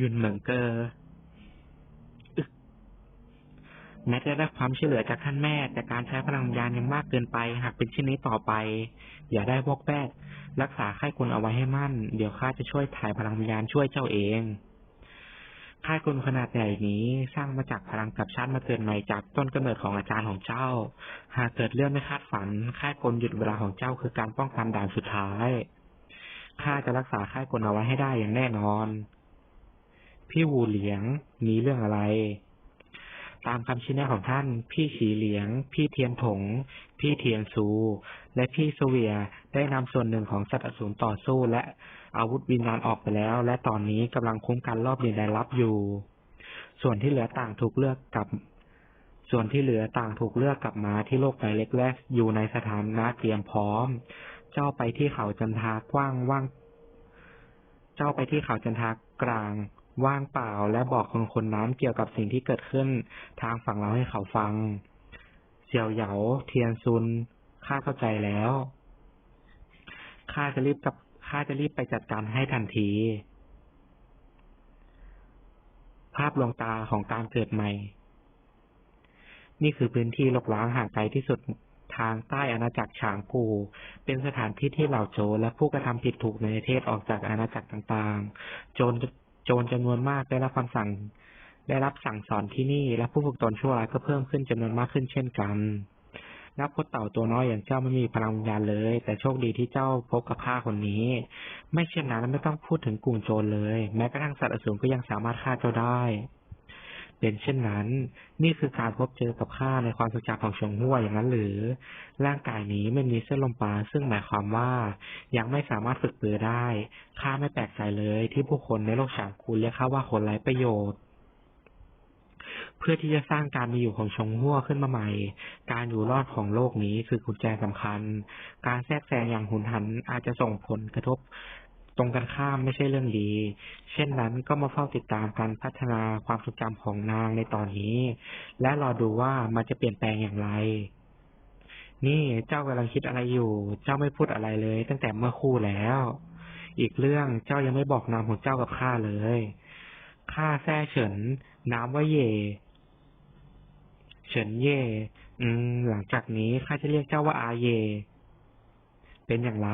ยุนเหมิงเกออึกแม้จะได้ความช่วยเหลือจากท่านแม่ แต่การใช้พลังวิญญาณยังมากเกินไป หากเป็นเช่นนี้ต่อไป อย่าได้วอกแวกรักษาไข้คุณเอาไว้ให้มั่น เดี๋ยวข้าจะช่วยถ่ายพลังวิญญาณช่วยเจ้าเองค่ายกลขนาดใหญ่นี้สร้างมาจากพลังกับชาติมาเกิดใหม่จากต้นกำเนิดของอาจารย์ของเจ้า หากเกิดเรื่องไม่คาดฝัน ค่ายกลหยุดเวลาของเจ้าคือการป้องกันด่านสุดท้าย ข้าจะรักษาค่ายกลเอาไว้ให้ได้อย่างแน่นอน พี่วูเหลียงมีเรื่องอะไร ตามคำชี้แนะของท่าน พี่ฉีเหลียง พี่เทียนถง พี่เทียนซู และพี่เสวียได้นำส่วนหนึ่งของสัตว์อสูรต่อสู้และอาวุธวิญญาณออกไปแล้ว และตอนนี้กำลังคุ้มกันรอบดินแดนลับอยู่ ส่วนที่เหลือต่างถูกเลือกกับ ส่วนที่เหลือต่างถูกเลือกกลับมาที่โลกใบเล็กแรกอยู่ในสถานะเตรียมพร้อม เจ้าไปที่เขาจันทากว้างว่าง เจ้าไปที่เขาจันทากลาง ว่างเปล่าและบอกคนคนนั้นเกี่ยวกับสิ่งที่เกิดขึ้นทางฝั่งเราให้เขาฟัง เสี่ยวเหยาเทียนซุนข้าเข้าใจแล้วข้าจะรีบกับข้าจะรีบไปจัดการให้ทันที ภาพลวงตาของการเกิดใหม่ นี่คือพื้นที่ลกล้างห่างไกลที่สุดทางใต้อาณาจักรฉางกูเป็นสถานที่ที่เหล่าโจรและผู้กระทำผิดถูกในประเทศออกจากอาณาจักรต่างๆ โจร โจรจำนวนมากได้รับคำสั่ง ได้รับสั่งสอนที่นี่ และผู้ฝึกตนชั่วร้ายก็เพิ่มขึ้นจำนวนมากขึ้นเช่นกัน นักพจน์เต่าตัวน้อยอย่างเจ้าไม่มีพลังวิญญาณเลย แต่โชคดีที่เจ้าพบกับข้าคนนี้ ไม่เช่นนั้นไม่ต้องพูดถึงกลุ่มโจรเลย แม้กระทั่งสัตว์อสูรก็ยังสามารถฆ่าเจ้าได้ เป็นเช่นนั้น นี่คือการพบเจอกับข้าในความทรงจำของชงหัวอย่างนั้นหรือ ร่างกายนี้ไม่มีเส้นลมปราณซึ่งหมายความว่า ยังไม่สามารถฝึกปือได้ข้าไม่แปลกใจเลยที่ผู้คนในโลกฉางคูเรียกข้าว่าคนไร้ประโยชน์เพื่อที่จะสร้างการมีอยู่ของชงหัวขึ้นมาใหม่ การอยู่รอดของโลกนี้คือกุญแจสำคัญ การแทรกแซงอย่างหุนหันอาจจะส่งผลกระทบ ตรงกันข้ามไม่ใช่เรื่องดี เช่นนั้นก็มาเฝ้าติดตามการพัฒนาความทรงจำของนางในตอนนี้ และรอดูว่ามันจะเปลี่ยนแปลงอย่างไร นี่เจ้ากำลังคิดอะไรอยู่ เจ้าไม่พูดอะไรเลย ตั้งแต่เมื่อคู่แล้ว อีกเรื่องเจ้ายังไม่บอกนามของเจ้ากับข้าเลยข้าแท้เฉิน น้ำว่าเย่เฉินเย่อืม หลังจากนี้ข้าจะเรียกเจ้าว่าอาเย่เป็นอย่างไร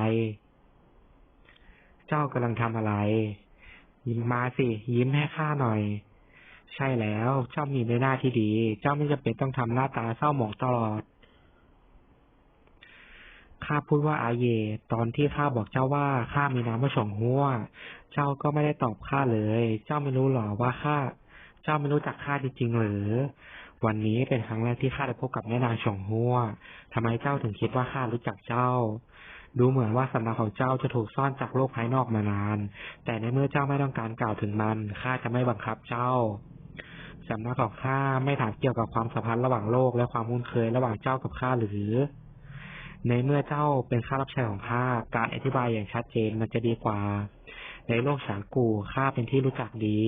จ้ากำลังทำอะไร ยิ้มมาสิ ยิ้มให้ข้าหน่อย ใช่แล้วเจ้ามีในหน้าที่ดี เจ้าไม่จำเป็นต้องทำหน้าตาเศร้าหมองตลอดข้าพูดว่าอาเย ตอนที่ข้าบอกเจ้าว่าข้ามีนามว่าฉงหัว เจ้าก็ไม่ได้ตอบข้าเลย เจ้าไม่รู้หรอว่าข้า เจ้าไม่รู้จักข้าจริงๆหรือ วันนี้เป็นครั้งแรกที่ข้าได้พบกับแม่นางฉงหัวทำไมเจ้าถึงคิดว่าข้ารู้จักเจ้า ดูเหมือนว่าสำนักของเจ้าจะถูกซ่อนจากโลกภายนอกมานาน แต่ในเมื่อเจ้าไม่ต้องการกล่าวถึงมัน ข้าจะไม่บังคับเจ้าสำนักของข้าไม่ถามเกี่ยวกับความสัมพันธ์ระหว่างโลกและความคุ้นเคยระหว่างเจ้ากับข้าหรือ ในเมื่อเจ้าเป็นข้ารับใช้ของข้า การอธิบายอย่างชัดเจนมันจะดีกว่า ในโลกฉางกูข้าเป็นที่รู้จักดี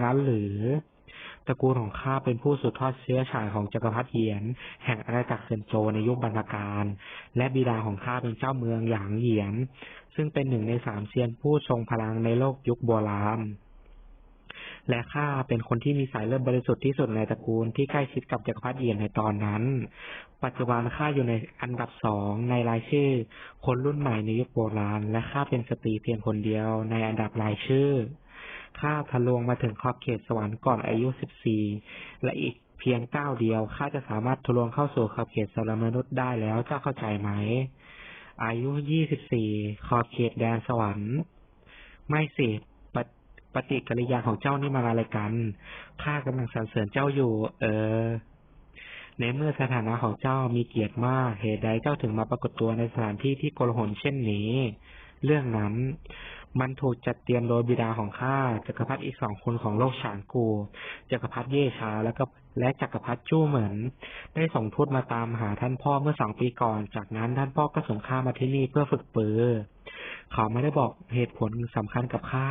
งั้นหรือ ตระกูลของข้าเป็นผู้สืบทอดเชื้อชายของจักรพรรดิเหียน แห่งอาณาจักรเซนโจในยุคบรรพกาลและบิดาของข้าเป็นเจ้าเมืองหยางเหียน ซึ่งเป็นหนึ่งในสามเซียนผู้ทรงพลังในโลกยุคโบราณและข้าเป็นคนที่มีสายเลือดบริสุทธิ์ที่สุดในตระกูลที่ใกล้ชิดกับจักรพรรดิเหียนในตอนนั้น ปัจจุบันข้าอยู่ในอันดับสองในรายชื่อ คนรุ่นใหม่ในยุคโบราณ และข้าเป็นสตรีเพียงคนเดียวในอันดับรายชื่อ ข้าทะลวงมาถึงขอบเขตสวรรค์ก่อนอายุ14และอีกเพียงก้าวเดียวข้าจะสามารถทะลวงเข้าสู่ขอบเขตสารมนุษย์ได้แล้วเจ้าเข้าใจไหม อายุ24ขอบเขตแดนสวรรค์ ไม่สิปฏิปฏิกิริยาของเจ้านี่มาอะไรกันข้ากำลังสรรเสริญเจ้าอยู่ เออในเมื่อสถานะของเจ้ามีเกียรติมาก เหตุใดเจ้าถึงมาปรากฏตัวในสถานที่ที่โกลหลเช่นนี้ เรื่องนั้น มันถูกจัดเตรียมโดยบิดาของข้าจักรพรรดิอีกสองคนของโลกฉานกู จักรพรรดิเย่ชาและก็และจักรพรรดิจู้เหมินได้ส่งทูตมาตามหาท่านพ่อเมื่อสองปีก่อน จากนั้นท่านพ่อก็ส่งข้ามาที่นี่เพื่อฝึกปือ เขาไม่ได้บอกเหตุผลสำคัญกับข้า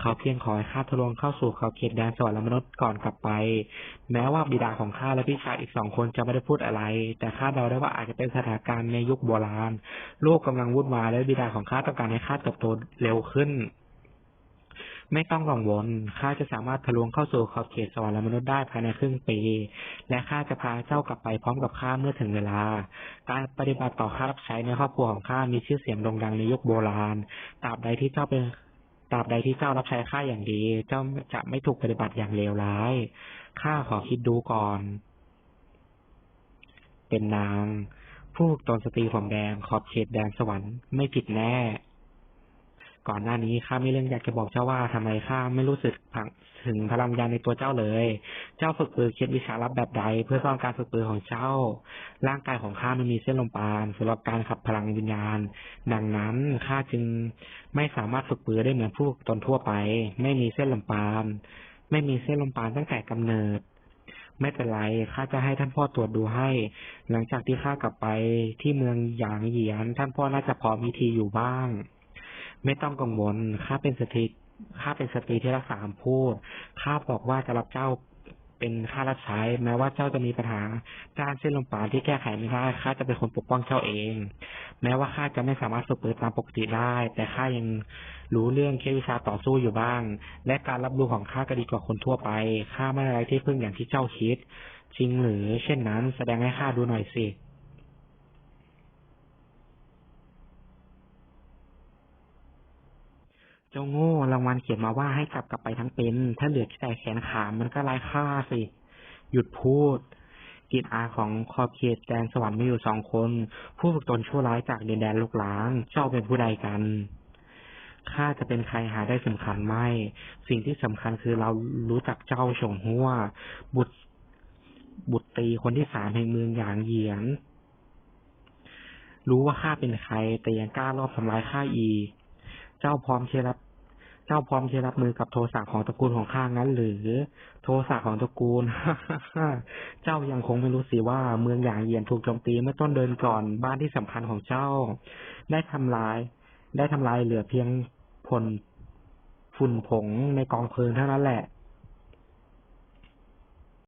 เขาเพียงขอให้ข้าทะลวงเข้าสู่ขอบเขตแดนสวรรค์และมนุษย์ก่อนกลับไป แม้ว่าบิดาของข้าและพี่ชายอีกสองคนจะไม่ได้พูดอะไร แต่ข้าเดาได้ว่าอาจจะเป็นสถานการณ์ในยุคโบราณ โลกกำลังวุ่นวายและบิดาของข้าต้องการให้ข้าเติบโตเร็วขึ้น ไม่ต้องกังวลข้าจะสามารถทะลวงเข้าสู่ขอบเขตสวรรค์และมนุษย์ได้ภายในครึ่งปี และข้าจะพาเจ้ากลับไปพร้อมกับข้าเมื่อถึงเวลา การปฏิบัติต่อข้ารับใช้ในครอบครัวของข้ามีชื่อเสียงโด่งดังในยุคโบราณตราบใดที่เจ้าเป็นตราบใดที่เจ้ารับใช้ข้าอย่างดี เจ้าจะไม่ถูกปฏิบัติอย่างเลวร้ายข้าขอคิดดูก่อน เป็นนาง ผู้ตนสตรีผมแดงขอบเขตแดนสวรรค์ไม่ผิดแน่ ก่อนหน้านี้ข้ามีเรื่องอยากจะบอกเจ้าว่าทำไมข้าไม่รู้สึกผังถึงพลังวิญญาณในตัวเจ้าเลย เจ้าฝึกปืนเคล็ดวิชาลับแบบใด เพื่อซ่อนการฝึกปืนของเจ้า ร่างกายของข้าไม่มีเส้นลมปราณสำหรับการขับพลังวิญญาณ ดังนั้นข้าจึงไม่สามารถฝึกปืนได้เหมือนผู้ตนทั่วไป ไม่มีเส้นลมปราณไม่มีเส้นลมปราณตั้งแต่กำเนิดไม่เป็นไร ข้าจะให้ท่านพ่อตรวจดูให้ หลังจากที่ข้ากลับไปที่เมืองหยางเหยียน ท่านพ่อน่าจะพร้อมวิธีอยู่บ้าง ไม่ต้องกังวลข้าเป็นสตรีข้าเป็นสตรีที่รักษาคำพูดข้าบอกว่าจะรับเจ้าเป็นข้ารับใช้แม้ว่าเจ้าจะมีปัญหาด้านเส้นลมปาณที่แก้ไขไม่ได้ข้าจะเป็นคนปกป้องเจ้าเอง แม้ว่าข้าจะไม่สามารถฝึกปืนตามปกติได้ แต่ข้ายังรู้เรื่องเคลวิชาต่อสู้อยู่บ้าง และการรับรู้ของข้าก็ดีกว่าคนทั่วไปข้าไม่อะไรที่พึ่งอย่างที่เจ้าคิด จริงหรือ เช่นนั้น แสดงให้ข้าดูหน่อยสิ เจ้าโง่รางวัลเขียนมาว่าให้จับกลับไปทั้งเป็น ถ้าเหลือแต่แขนขา มันก็ไร้ค่าสิ หยุดพูด กิจอาของขอบเขตแดนสวรรค์มีอยู่สองคน ผู้ฝึกตนชั่วร้ายจากดินแดนลูกหลาง เจ้าเป็นผู้ใดกันข้าจะเป็นใครหาได้สำคัญไม่ สิ่งที่สำคัญคือเรารู้จักเจ้าฉงหัว บุตร บุตรตีคนที่สามแห่งเมืองหยางเหยียน รู้ว่าข้าเป็นใคร แต่ยังกล้ารอบทำร้ายข้าอี เจ้าพร้อมที่รับ เจ้าพร้อมที่รับมือกับโทสะของตระกูลของข้างั้น หรือ โทสะของตระกูล เจ้ายังคงไม่รู้สิว่าเมืองหยางเยียนถูกโจมตีเมื่อต้นเดือนก่อนบ้านที่สำคัญของเจ้า ได้ทำลาย ได้ทำลายเหลือเพียงผลฝุ่นผงในกองเพลิงเท่านั้นแหละ